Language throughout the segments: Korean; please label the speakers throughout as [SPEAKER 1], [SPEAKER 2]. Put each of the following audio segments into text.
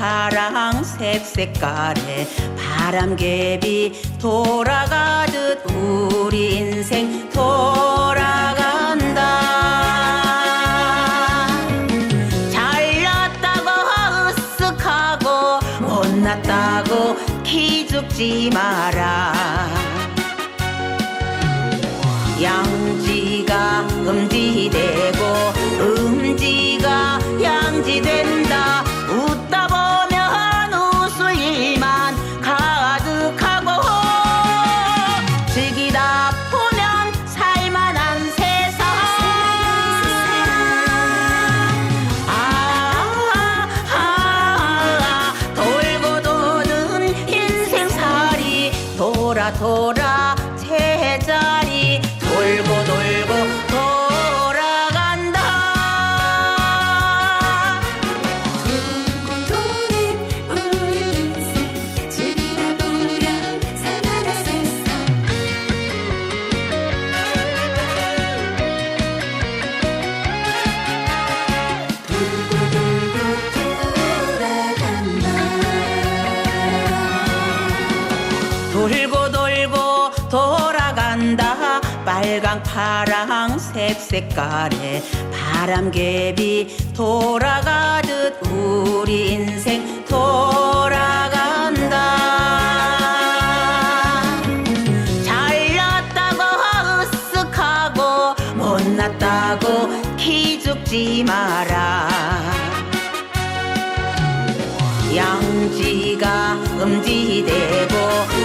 [SPEAKER 1] 파랑색 색깔의 바람개비 돌아가듯 우리 인생 돌아간다. 잘났다고 으쓱하고 못났다고 기죽지 마라. 양지가 음지되고 음지가 양 돌아 돌아 제자 돌고 돌고 돌아간다. 빨강 파랑색 색깔의 바람개비 돌아가듯 우리 인생 돌아간다. 잘났다고 으쓱하고 못났다고 기죽지 마라 양지가 음지되고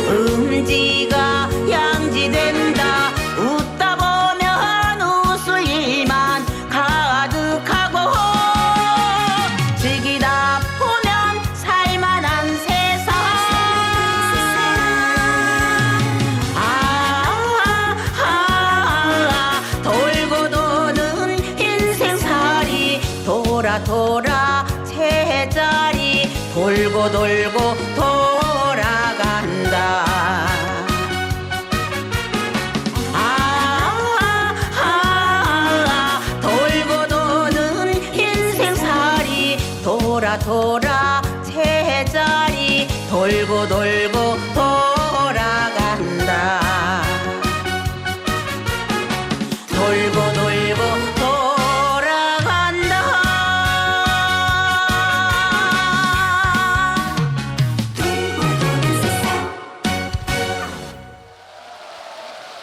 [SPEAKER 1] 음지가 양지된다. 웃다 보면 웃을 일만 가득하고 즐기다 보면 살만한 세상. 아, 아, 아, 돌고 도는 인생살이 돌아 돌아 돌고 돌고 돌아간다. 아, 아, 아, 돌고 도는 인생살이 돌아 돌아 제자리. 돌고 돌고 돌아